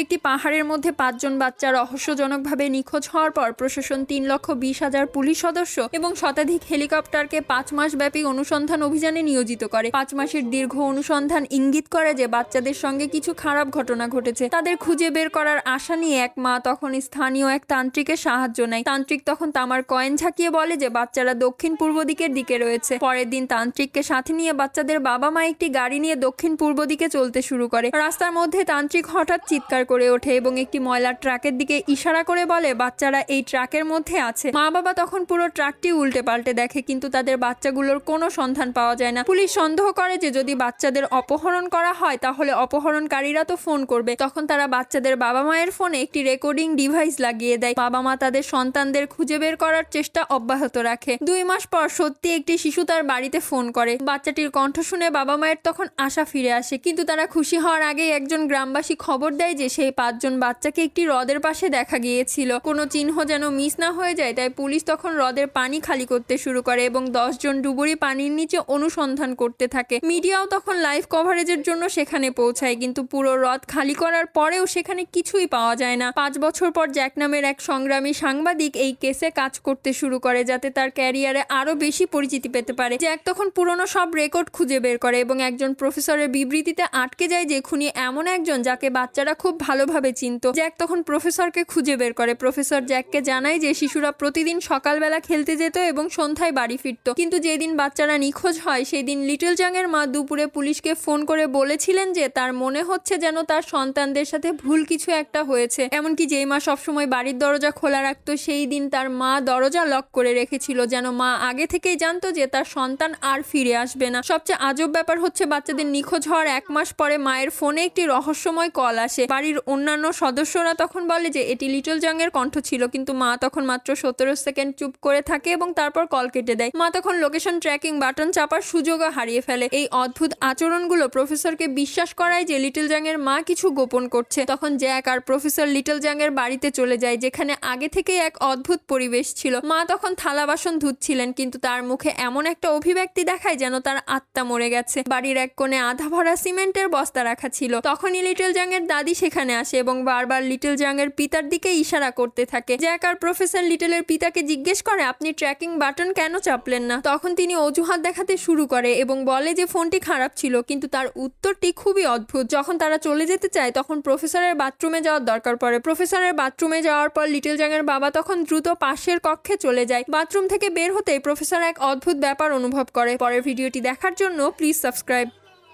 একটি পাহাড়ের মধ্যে পাঁচজন বাচ্চা রহস্যজনকভাবে নিখোঁজ হওয়ার পর প্রশাসন তিন লক্ষ বিশ হাজার পুলিশ সদস্য এবং শতাধিক হেলিকপ্টারকে পাঁচ মাস ব্যাপী অনুসন্ধান অভিযানে নিয়োজিত করে। পাঁচ মাসের দীর্ঘ অনুসন্ধান ইঙ্গিত করে যে বাচ্চাদের সঙ্গে কিছু খারাপ ঘটনা ঘটেছে। তাদের খুঁজে বের করার আশা নিয়ে এক মা তখন স্থানীয় এক তান্ত্রিকের সাহায্য নেয়। তান্ত্রিক তখন তামার কয়েন ঝাঁকিয়ে বলে যে বাচ্চারা দক্ষিণ পূর্ব দিকের দিকে রয়েছে। পরের দিন তান্ত্রিককে সাথে নিয়ে বাচ্চাদের বাবা মা একটি গাড়ি নিয়ে দক্ষিণ পূর্ব দিকে চলতে শুরু করে। রাস্তার মধ্যে তান্ত্রিক হঠাৎ চিৎকার করে ওঠে এবং একটি ময়লার ট্রাকের দিকে ইশারা করে বলে, বাচ্চারা এই ট্রাকের মধ্যে আছে। মা বাবা তখন পুরো ট্রাকটি উল্টে পাল্টে দেখে, কিন্তু তাদের বাচ্চাগুলোর কোনো সন্ধান পাওয়া যায় না। পুলিশ সন্দেহ করে যে, যদি বাচ্চাদের অপহরণ করা হয়, তাহলে অপহরণকারীরা তো ফোন করবে। তখন তারা বাচ্চাদের বাবা মায়ের ফোনে একটি রেকর্ডিং ডিভাইস লাগিয়ে দেয়। বাবা মা তাদের সন্তানদের খুঁজে বের করার চেষ্টা অব্যাহত রাখে। দুই মাস পর সত্যি একটি শিশু তার বাড়িতে ফোন করে। বাচ্চাটির কণ্ঠ শুনে বাবা মায়ের তখন আশা ফিরে আসে, কিন্তু তারা খুশি হওয়ার আগেই একজন গ্রামবাসী খবর দেয় যে সেই পাঁচজন বাচ্চাকে একটি হ্রদের পাশে দেখা গিয়েছিল। কোনো চিহ্ন যেন মিস না হয়ে যায়, তাই পুলিশ তখন হ্রদের পানি খালি করতে শুরু করে এবং দশজন ডুবুরি পানির নিচে অনুসন্ধান করতে থাকে। মিডিয়াও তখন লাইভ কভারেজের জন্য সেখানে পৌঁছায়, কিন্তু পুরো হ্রদ খালি করার পরেও সেখানে কিছুই পাওয়া যায় না। পাঁচ বছর পর জ্যাক নামের এক সংগ্রামী সাংবাদিক এই কেসে কাজ করতে শুরু করে, যাতে তার ক্যারিয়ারে আরও বেশি পরিচিতি পেতে পারে। জ্যাক তখন পুরনো সব রেকর্ড খুঁজে বের করে এবং একজন প্রফেসরের বিবৃতিতে আটকে যায় যে খুনি এমন একজন যাকে বাচ্চারা খুব ভালোভাবে চিনত। জ্যাক তখন প্রফেসরকে খুঁজে বের করে। প্রফেসর জ্যাককে জানায় যে, শিশুরা প্রতিদিন সকালবেলা খেলতে যেত এবং সন্ধ্যায় বাড়ি ফিরত। কিন্তু যেদিন বাচ্চারা নিখোঁজ হয় সেই দিন লিটল জাংয়ের মা দুপুরে পুলিশকে ফোন করে বলেছিলেন যে, তার মনে হচ্ছে যেন তার সন্তানদের সাথে ভুল কিছু একটা হয়েছে। এমনকি যেই মা সবসময় বাড়ির দরজা খোলা রাখতো, সেই দিন তার মা দরজা লক করে রেখেছিল যেন মা আগে থেকেই জানতো যে, তার সন্তান আর ফিরে আসবে না। সবচেয়ে আজব ব্যাপার হচ্ছে, বাচ্চাদের নিখোঁজ হওয়ার এক মাস পরে মায়ের ফোনে একটি রহস্যময় কল আসে। বাড়ির অন্যান্য সদস্যরা তখন বলে যে, এটি লিটল জাংয়ের কণ্ঠ ছিল, কিন্তু মা তখন মাত্র সতেরো সেকেন্ড চুপ করে থাকে এবং তারপর কল কেটে দেয়। মা তখন লোকেশন ট্র্যাকিং, বাটন চাপার সুযোগও হারিয়ে ফেলে। এই অদ্ভুত আচরণগুলো প্রফেসরকে বিশ্বাস করায় যে, লিটল জাংয়ের মা কিছু গোপন করছে। তখন জ্যাক আর প্রফেসর লিটল জাংয়ের বাড়িতে চলে যায়, যেখানে আগে থেকেই এক অদ্ভুত পরিবেশ ছিল। মা তখন থালা বাসন ধুচ্ছিলেন, কিন্তু তার মুখে এমন একটা অভিব্যক্তি দেখায় যেন তার আত্মা মরে গেছে। বাড়ির এক কোণে আধা ভরা সিমেন্টের বস্তা রাখা ছিল। তখনই লিটল জাংয়ের দাদি সেখানে আসে এবং বারবার লিটল জাংয়ের পিতার দিকে ইশারা করতে থাকে। জ্যাক আর প্রফেসর লিটলের পিতাকে জিজ্ঞেস করে, আপনি ট্র্যাকিং বাটন কেন চাপলেন না? তখন তিনি অজুহাত দেখাতে শুরু করে এবং বলে যে ফোনটি খারাপ ছিল, কিন্তু তার উত্তরটি খুবই অদ্ভুত। যখন তারা চলে যেতে চায়, তখন প্রফেসরের বাথরুমে যাওয়ার দরকার পড়ে। প্রফেসরের বাথরুমে যাওয়ার পর লিটল জাংয়ের বাবা তখন দ্রুত পাশের কক্ষে চলে যায়। বাথরুম থেকে বের হতেই প্রফেসর এক অদ্ভুত ব্যাপার অনুভব করে। পরের ভিডিওটি দেখার জন্য প্লিজ সাবস্ক্রাইব।